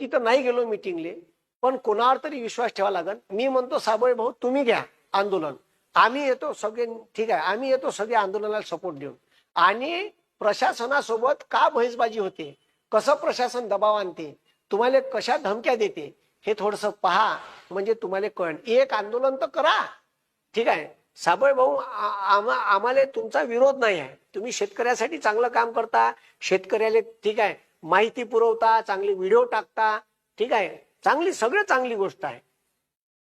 तिथं नाही गेलो मिटिंगले पण कोणावर तरी विश्वास ठेवा लागल मी म्हणतो साबळे भाऊ तुम्ही घ्या आंदोलन. आम्ही येतो सगळे ठीक आहे आम्ही येतो सगळे आंदोलनाला सपोर्ट देऊन. आणि प्रशासनासोबत का बहिसबाजी होते? कसं प्रशासन दबाव आणते? तुम्हाला कशा धमक्या देते? हे थोडस पहा म्हणजे तुम्हाला कळण एक आंदोलन तर करा. ठीक आहे. साबळे भाऊ आम्हा- आम्हाला तुमचा विरोध नाही आहे तुम्ही शेतकऱ्यासाठी चांगलं काम करता. शेतकऱ्याला ठीक आहे माहिती पुरवता चांगले व्हिडिओ टाकता. ठीक आहे. चांगली सगळं चांगली गोष्ट आहे.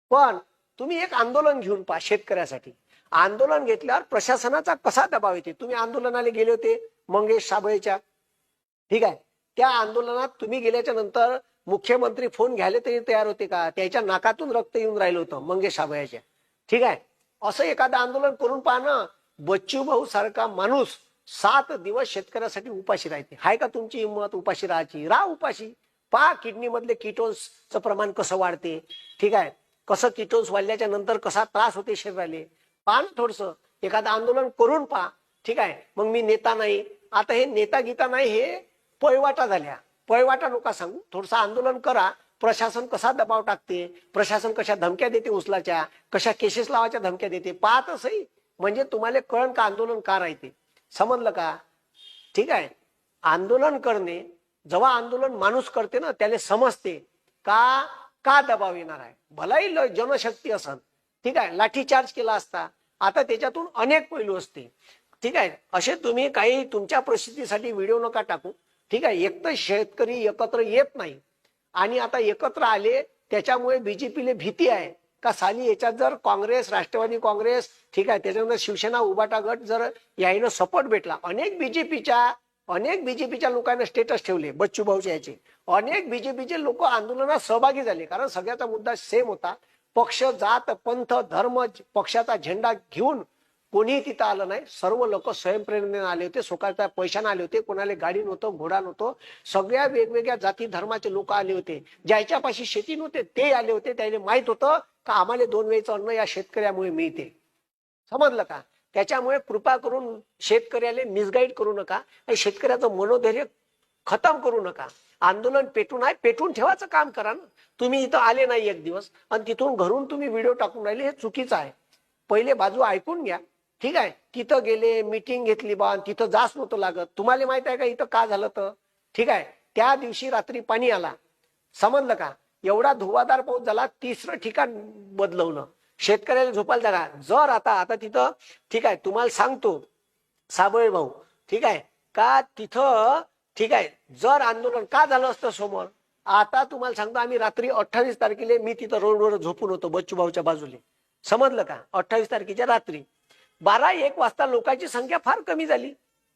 पण तुम्ही एक आंदोलन घेऊन पहा शेतकऱ्यासाठी. आंदोलन घेतल्यावर प्रशासनाचा कसा दबाव येते? तुम्ही आंदोलनाला गेले होते मंगेश साबळेच्या. ठीक आहे. त्या आंदोलनात तुम्ही गेल्याच्यानंतर मुख्यमंत्री फोन घ्यायला तरी तयार होते का? त्याच्या नाकातून रक्त येऊन राहिलं होतं मंगेश साबळेच्या. ठीक आहे. असं एखादं आंदोलन करून पाहणं बच्चू भाऊ सारखा माणूस सात दिवस शेतकऱ्यासाठी उपाशी राहते हाय का तुमची हिंमत? उपाशी राहायची. राह उपाशी. पहा किडनी मधले किटोन्सचं प्रमाण कसं वाढते? ठीक आहे. कसं किटोन्स वाढल्याच्या नंतर कसा त्रास होते शरीराले? पहा ना थोडस. एखादं आंदोलन करून पहा ठीक आहे. मग मी नेता नाही. आता हे नेता गीता नाही हे पळवाटा झाल्या. पळवाटा नका सांगू. थोडस आंदोलन करा. प्रशासन कसा दबाव टाकते? प्रशासन कशा धमक्या देते उचलाच्या? कशा केसेस लावाच्या धमक्या देते? पाहत सही म्हणजे तुम्हाला कळण का आंदोलन का राहते समजलं का? ठीक आहे. आंदोलन करणे जेव्हा आंदोलन माणूस करते ना त्याला समजते का का दबाव येणार आहे? भलाही ल- जनशक्ती असन. ठीक आहे. लाठीचार्ज केला असता. आता त्याच्यातून अनेक पैलू असते. ठीक आहे. असे तुम्ही काही तुमच्या प्रसिद्धीसाठी व्हिडिओ नका टाकू. ठीक आहे. एक तर शेतकरी एकत्र येत नाही. आणि आता एकत्र आले त्याच्यामुळे बीजेपीला भीती आहे. का साली याच्यात जर काँग्रेस राष्ट्रवादी काँग्रेस ठीक आहे त्याच्यानंतर शिवसेना उबाटा गट जर यायनं सपोर्ट भेटला अनेक बीजेपीच्या अनेक बीजेपीच्या लोकांना स्टेटस ठेवले बच्चू भाऊचे याचे. अनेक बीजेपीचे लोक आंदोलनात सहभागी झाले कारण सगळ्याचा मुद्दा सेम होता. पक्ष जात पंथ धर्म पक्षाचा झेंडा घेऊन कोणीही तिथं आलं नाही. सर्व लोक स्वयंप्रेरणेने आले होते. स्वतःच्या पैशाने आले होते. कोणाला गाडी नव्हतं घोडा नव्हतं. सगळ्या वेगवेगळ्या जाती धर्माचे लोक आले होते. ज्याच्यापाशी शेती नव्हते ते आले होते. त्याने माहीत होतं का आम्हाला दोन वेळचं अन्न या शेतकऱ्यामुळे मिळते. समजलं का? त्याच्यामुळे कृपा करून शेतकऱ्याला मिसगाईड करू नका आणि शेतकऱ्याचं मनोधैर्य खतम करू नका. आंदोलन पेटून आहे पेटून ठेवायचं काम करा ना. तुम्ही इथं आले नाही एक दिवस आणि तिथून घरून तुम्ही व्हिडिओ टाकून राहिले हे चुकीचं आहे. पहिले बाजू ऐकून घ्या. ठीक आहे. तिथं गेले मिटिंग घेतली बा तिथं जास नव्हतं लागत. तुम्हाला माहीत आहे का इथं का झालं तर ठीक आहे. त्या दिवशी रात्री पाणी आला. समजलं का? एवढा धुवाधार पाऊस झाला तिसरं ठिकाण बदलवलं. शेतकऱ्याला झोपायला जागा जर आता आता तिथं ठीक आहे तुम्हाला सांगतो. साबळे भाऊ ठीक आहे. का तिथं ठीक आहे जर आंदोलन का झालं असतं समोर? आता तुम्हाला सांगतो आम्ही रात्री अठ्ठावीस तारखेला मी तिथं रोडवर झोपून होतो बच्चू भाऊच्या बाजूला. समजलं का? अठ्ठावीस तारखेच्या रात्री. बारा एक वाजता लोकांची संख्या फार कमी झाली.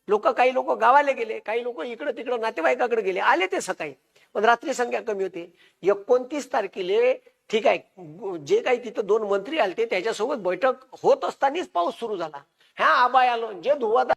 लोक काही लोक गावाला गेले काही लोक इकडं तिकडं नातेवाईकाकडे गेले आले ते सकाळी. पण रात्री संख्या कमी होती. एकोणतीस तारखेले ठीक आहे जे काही तिथं दोन मंत्री आले ते त्याच्यासोबत बैठक होत असतानाच पाऊस सुरू झाला. ह्या आबाय आलो जे धुवादार